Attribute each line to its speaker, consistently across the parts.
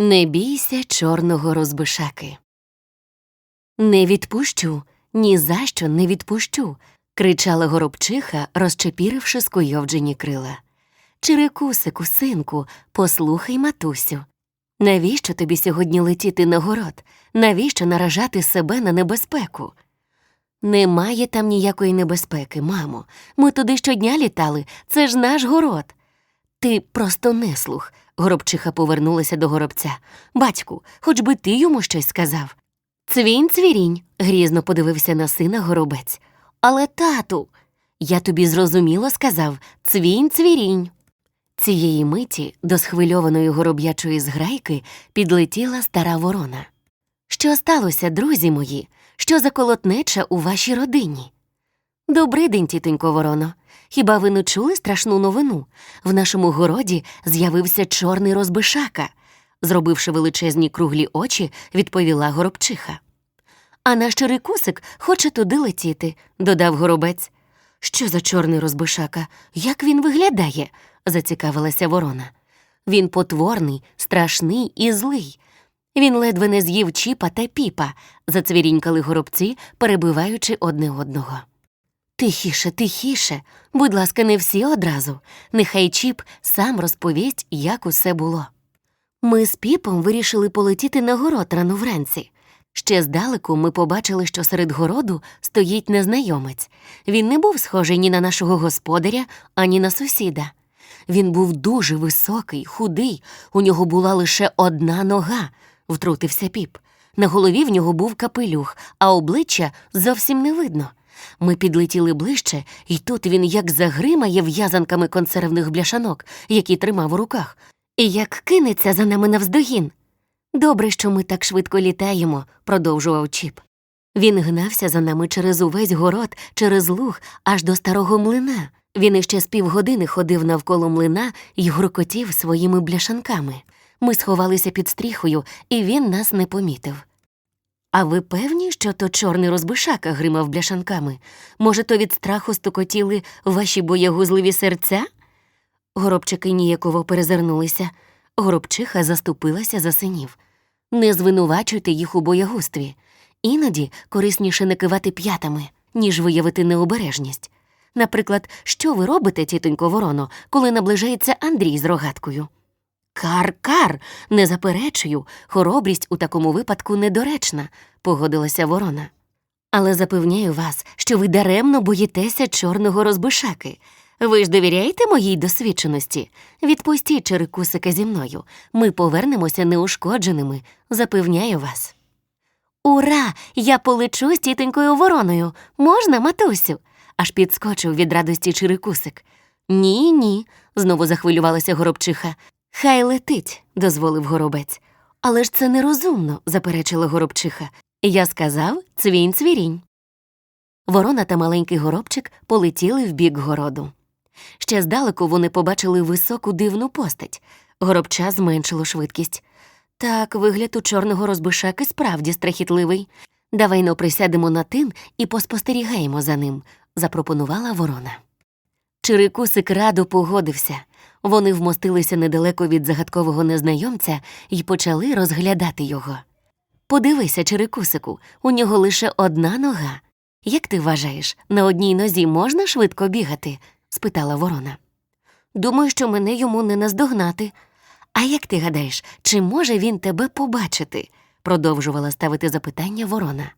Speaker 1: Не бійся чорного розбишаки. Не відпущу, ні за що не відпущу. кричала горобчиха, розчепіривши скуйовджені крила. Чирикусику, синку, послухай матусю. Навіщо тобі сьогодні летіти на город? Навіщо наражати себе на небезпеку? Немає там ніякої небезпеки, мамо. Ми туди щодня літали, це ж наш город. Ти просто не слух. Горобчиха повернулася до горобця. Батьку, хоч би ти йому щось сказав. Цвінь цвірінь, грізно подивився на сина горобець. Але, тату, я тобі зрозуміло сказав цвінь цвірінь. Цієї миті до схвильованої гороб'ячої зграйки підлетіла стара ворона. Що сталося, друзі мої? Що за колотнеча у вашій родині? Добрий день, тітонько вороно. Хіба ви не чули страшну новину? В нашому городі з'явився чорний розбишака, зробивши величезні круглі очі, відповіла горобчиха. А наш чирикусик хоче туди летіти, додав горобець. Що за чорний розбишака? Як він виглядає? зацікавилася ворона. Він потворний, страшний і злий. Він ледве не з'їв чіпа та піпа, зацвірінькали горобці, перебиваючи одне одного. Тихіше, тихіше, будь ласка, не всі одразу. Нехай чіп сам розповість, як усе було. Ми з піпом вирішили полетіти на город рано вранці. Ще здалеку ми побачили, що серед городу стоїть незнайомець. Він не був схожий ні на нашого господаря, ані на сусіда. Він був дуже високий, худий, у нього була лише одна нога, втрутився піп. На голові в нього був капелюх, а обличчя зовсім не видно. Ми підлетіли ближче, і тут він як загримає в'язанками консервних бляшанок, які тримав у руках, і як кинеться за нами навздогін. Добре, що ми так швидко літаємо, продовжував Чіп. Він гнався за нами через увесь город, через луг, аж до старого млина. Він іще з півгодини ходив навколо млина і гуркотів своїми бляшанками. Ми сховалися під стріхою, і він нас не помітив. А ви певні, що то чорний розбишака гримав бляшанками? Може, то від страху стукотіли ваші боягузливі серця? Горобчики ніяково перезирнулися. Горобчиха заступилася за синів. Не звинувачуйте їх у боягустві. Іноді корисніше не кивати п'ятами, ніж виявити необережність. Наприклад, що ви робите, тітонько вороно, коли наближається Андрій з рогаткою? Кар-кар, не заперечую, хоробрість у такому випадку недоречна, погодилася ворона. Але запевняю вас, що ви даремно боїтеся чорного розбишаки. Ви ж довіряєте моїй досвідченості? Відпустіть черекусика зі мною. Ми повернемося неушкодженими, запевняю вас. Ура! Я полечу з тітонькою вороною. Можна, матусю? аж підскочив від радості Чирикусик. Ні, ні, знову захвилювалася горобчиха. Хай летить, дозволив горобець. Але ж це нерозумно, заперечила горобчиха. Я сказав цвінь цвірінь. Ворона та маленький горобчик полетіли в бік городу. Ще здалеку вони побачили високу дивну постать. Горобча зменшило швидкість. Так, вигляд у чорного розбишаки справді страхітливий. Давай но присядемо на тин і поспостерігаємо за ним, запропонувала ворона. Чирикусик радо погодився. Вони вмостилися недалеко від загадкового незнайомця і почали розглядати його. Подивися, Чирикусику, у нього лише одна нога. Як ти вважаєш, на одній нозі можна швидко бігати? спитала ворона. Думаю, що мене йому не наздогнати. А як ти гадаєш, чи може він тебе побачити? продовжувала ставити запитання ворона.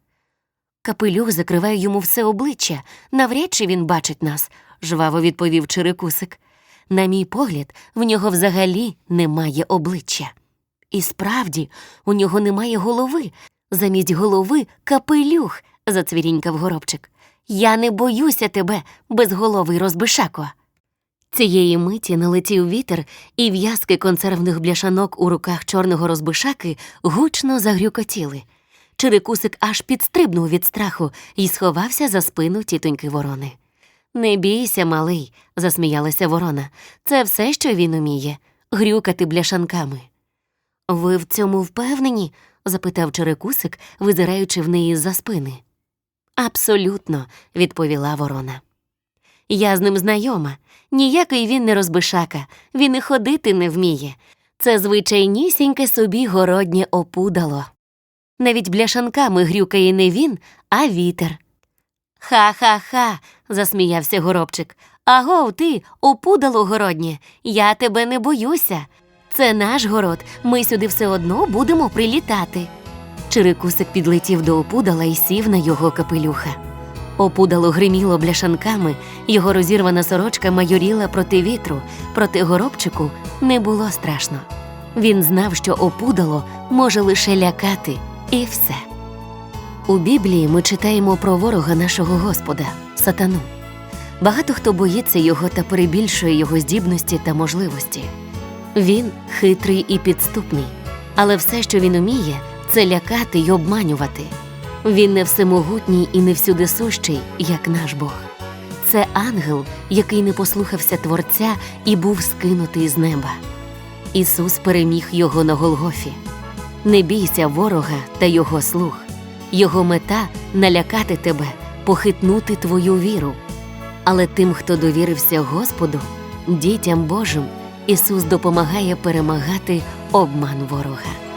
Speaker 1: Капелюх закриває йому все обличчя, навряд чи він бачить нас, жваво відповів Чирикусик. На мій погляд, в нього взагалі немає обличчя. І справді, у нього немає голови. Замість голови капелюх, зацвірінькав горобчик. Я не боюся тебе, безголовий розбишако. Цієї миті налетів вітер, і в'язки консервних бляшанок у руках чорного розбишаки гучно загрюкотіли. Чирикусик аж підстрибнув від страху і сховався за спину тітоньки ворони. Не бійся, малий, засміялася ворона. Це все, що він уміє грюкати бляшанками. Ви в цьому впевнені? запитав Черекусик, визираючи в неї з за спини. Абсолютно, відповіла ворона. Я з ним знайома. Ніякий він не розбишака, він і ходити не вміє. Це звичайнісіньке собі городнє опудало. Навіть бляшанками грюкає не він, а вітер. Ха-ха-ха, засміявся горобчик. Агов ти, опудало городнє, я тебе не боюся. Це наш город, ми сюди все одно будемо прилітати. Чирикусик підлетів до опудала і сів на його капелюха. Опудало гриміло бляшанками, його розірвана сорочка майоріла проти вітру, проти горобчику не було страшно. Він знав, що опудало може лише лякати, і все. У Біблії ми читаємо про ворога нашого Господа, сатану. Багато хто боїться його та перебільшує його здібності та можливості. Він хитрий і підступний, але все, що він уміє, це лякати й обманювати. Він не всемогутній і не всюдисущий, як наш Бог. Це ангел, який не послухався Творця і був скинутий з неба. Ісус переміг його на Голгофі. Не бійся ворога та його слуг. Його мета налякати тебе, похитнути твою віру. Але тим, хто довірився Господу, дітям Божим, Ісус допомагає перемагати обман ворога.